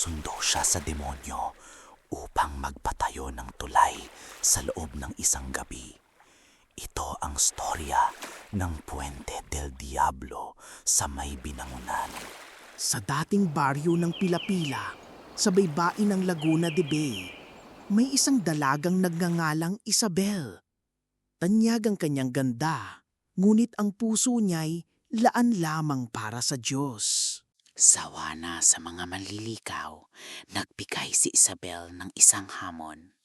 Nagpasundo siya sa demonyo upang magpatayo ng tulay sa loob ng isang gabi. Ito ang storya ng Puente del Diablo sa may binangunan. Sa dating baryo ng Pilapila, sa baybain ng Laguna de Bay, may isang dalagang nagngangalang Isabel. Tanyag ang kanyang ganda, ngunit ang puso niya'y laan lamang para sa Diyos. Sawa na sa mga manlilikaw, nagbigay si Isabel ng isang hamon.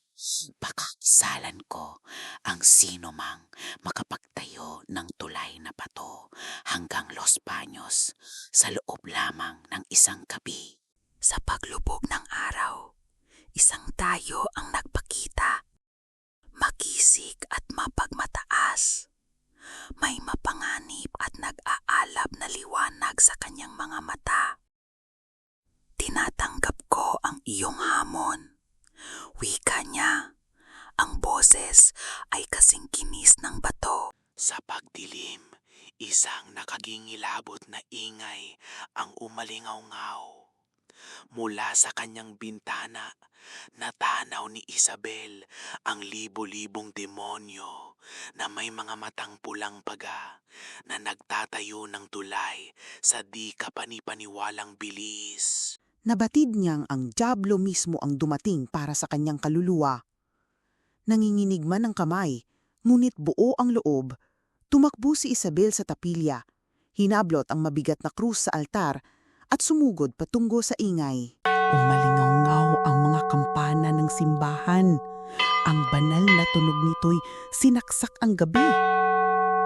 Pakakisalan ko ang sino mang makapagtayo ng tulay na bato hanggang Los Baños sa loob lamang ng isang gabi. Sa paglubog ng araw, isang tayo ang nagpakita. Makisig at mapagmataas. May mapanganib at nag-aalab na liwanag sa kanyang mga mata. Tinatanggap ko ang iyong hamon. Wika niya. Ang boses ay kasing kinis ng bato. Sa pagdilim, isang nakagingilabot na ingay ang umalingaw-ngaw. Mula sa kanyang bintana, natanaw ni Isabel ang libo-libong demonyo na may mga matang pulang paga na nagtatayo ng tulay sa di kapanipaniwalang bilis. Nabatid niyang ang Diablo mismo ang dumating para sa kanyang kaluluwa. Nanginginig man ang kamay, ngunit buo ang loob. Tumakbo si Isabel sa tapilya. Hinablot ang mabigat na krus sa altar at sumugod patungo sa ingay. Umalingaw ang mga kampana ng simbahan. Ang banal na tunog nito'y sinaksak ang gabi.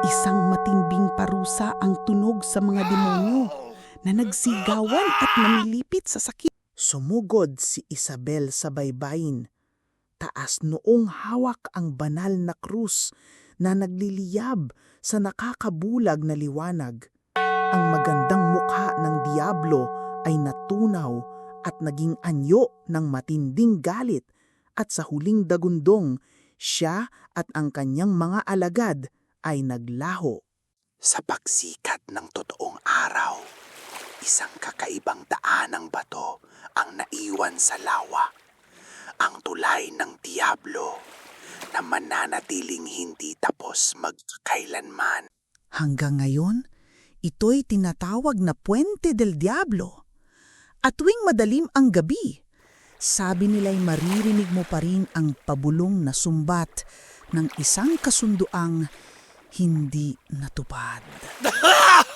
Isang matinding parusa ang tunog sa mga demonyo na nagsigawan at namilipit sa sakit. Sumugod si Isabel sa baybayin. Taas noong hawak ang banal na krus na nagliliyab sa nakakabulag na liwanag. Ang magandang mukha ng Diablo ay natunaw at naging anyo ng matinding galit at sa huling dagundong, siya at ang kanyang mga alagad ay naglaho. Sa pagsikat ng totoong araw, isang kakaibang daan ng bato ang naiwan sa lawa. Ang tulay ng Diablo na mananatiling hindi tapos magkakailanman. Hanggang ngayon, ito'y tinatawag na Puente del Diablo. At tuwing madalim ang gabi, sabi nila'y maririnig mo pa rin ang pabulong na sumbat ng isang kasunduang hindi natupad.